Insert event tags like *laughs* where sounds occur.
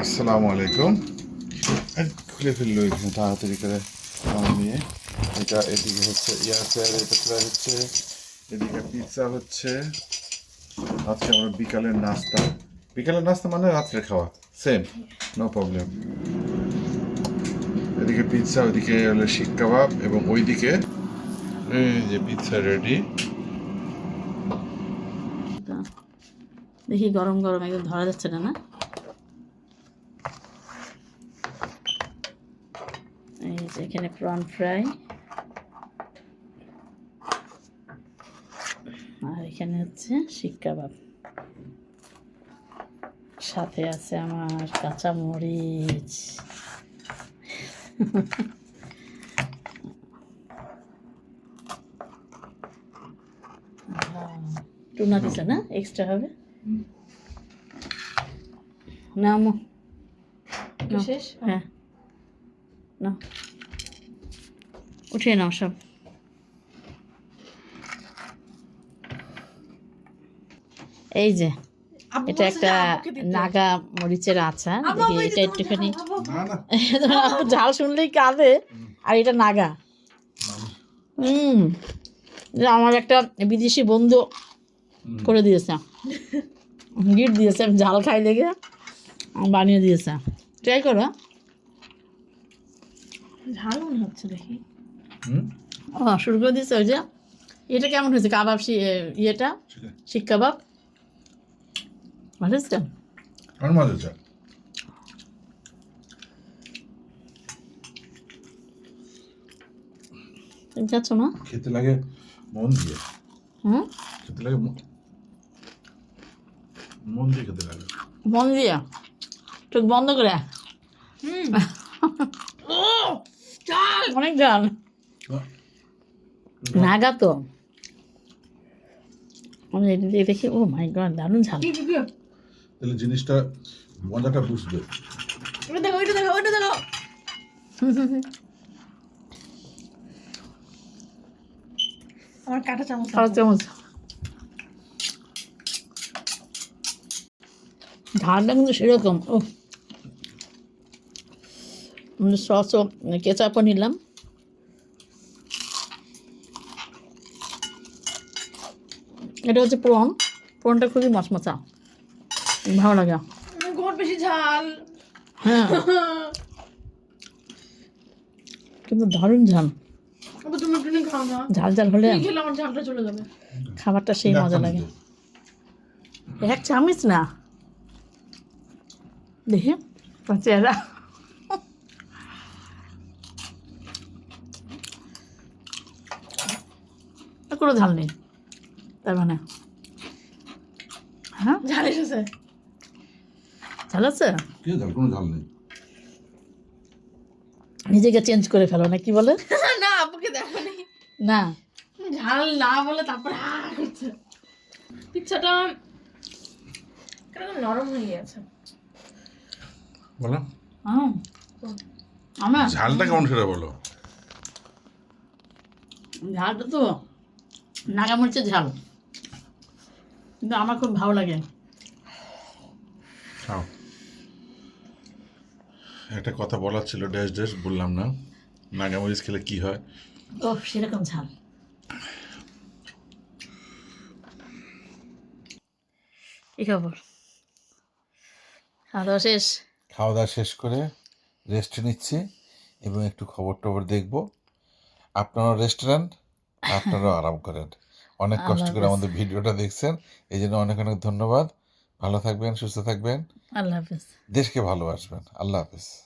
আসসালামু আলাইকুম। খুলে ফেলল এখানে তাড়াতাড়ি করে নিয়ে। এটা এদিকে হচ্ছে এয়ারফেয়ার এটা প্রায় হচ্ছে এদিকে পিৎজা হচ্ছে। আজকে আমার বিকালের নাস্তা। বিকালের নাস্তা মানে রাত্রে খাওয়া। সেম নো প্রবলেম এদিকে পিৎজা ওইদিকে হলো শিক কাবাব এবং ওইদিকে যে পিৎজা রেডি দেখি গরম গরম একদম ধরা যাচ্ছে না না এই যে এখানে প্রন ফ্রাই আর এখানে হচ্ছে শিক কাবাব। সাথে আছে আমার কাঁচা মরিচ টুনা দিছে না? এক্সট্রা হবে? না আমু শেষ? হ্যাঁ। না। উঠিয়ে নাও সব। এই যে এটা একটা। নাগা মরিচের আচার এটা একটুখানি *laughs* ঝাল শুনলেই কাঁদে। আর এটা নাগা। হুম। আমার একটা বিদেশি বন্ধু করে দিয়েছে। গিফট দিয়েছে আমি ঝাল খাই লেগে বানিয়ে দিয়েছে। ট্রাই করো। ঝাল মনে হচ্ছে দেখি। শুরু করে দিয়েছে ওই যে এটা কেমন হয়েছে? কাবাব ইয়েটা? শিক কাবাব? ভালো হয়েছে? আমার মজা হচ্ছে তুমি খাচ্ছ খেতে লাগে মন দিয়ে। হুম? খেতে লাগে মন- মন দিয়ে খেতে লাগে। মন দিয়ে? চোখ বন্ধ করে? হুম। অনেক জাল নাগা তো আমি এটা দিয়ে দেখি ও মাই গড দারুণ ঝাল? তাহলে জিনিসটা মজাটা বুঝবে ওটা দেখো ওইটা দেখো ওইটা দেখো আমার কাটা চামচ খাওয়া চামচ ঝালটা কিন্তু সেরকম ও সসও কেচাপও নিলাম এটা হচ্ছে প্রন। প্রনটা খুবই মচমচা। ভালো লাগে। ঘর বেশি ঝাল। হ্যাঁ। কিন্তু দারুণ ঝাল। ঝাল ঝাল হলে খাবারটা সেই মজা লাগে। এক চামচ না। দেখি। চেহারা কোনো ঝাল নেই। তার মানে? হ্যাঁ? ঝাল এসেছে। ঝাল আছে? কি ঝাল? কোনো ঝাল নেই। নিজেকে চেঞ্জ করে ফেলো না কি বলে? *laughs* না দেখো নি। না ঝাল না বলে তারপর পিচ্ছাটা নরম হয়ে গেছে। বলো। আমার ঝালটা কেমন সেটা বলো। ঝালটা তো নাগামরিচের ঝাল। কিন্তু আমার খুব ভালো লাগে। খাও। একটা কথা বলার ছিল ড্যাশ ড্যাশ বললাম না। নাগামরিচ খেলে কি হয়? ও সেরকম ঝাল। কি খবর? খাওয়া দাওয়া শেষ? খাওয়া দাওয়া শেষ করে রেস্ট নিচ্ছি এবং একটু খবর টবর দেখব। আপনারাও রেস্টুরেন্ট আপনারাও আরাম করেন। অনেক কষ্ট করে আমাদের ভিডিওটা দেখছেন। এই জন্য অনেক অনেক ধন্যবাদ। ভালো থাকবেন সুস্থ থাকবেন। আল্লাহ হাফিজ। দেশকে ভালোবাসবেন। আল্লাহ হাফিজ।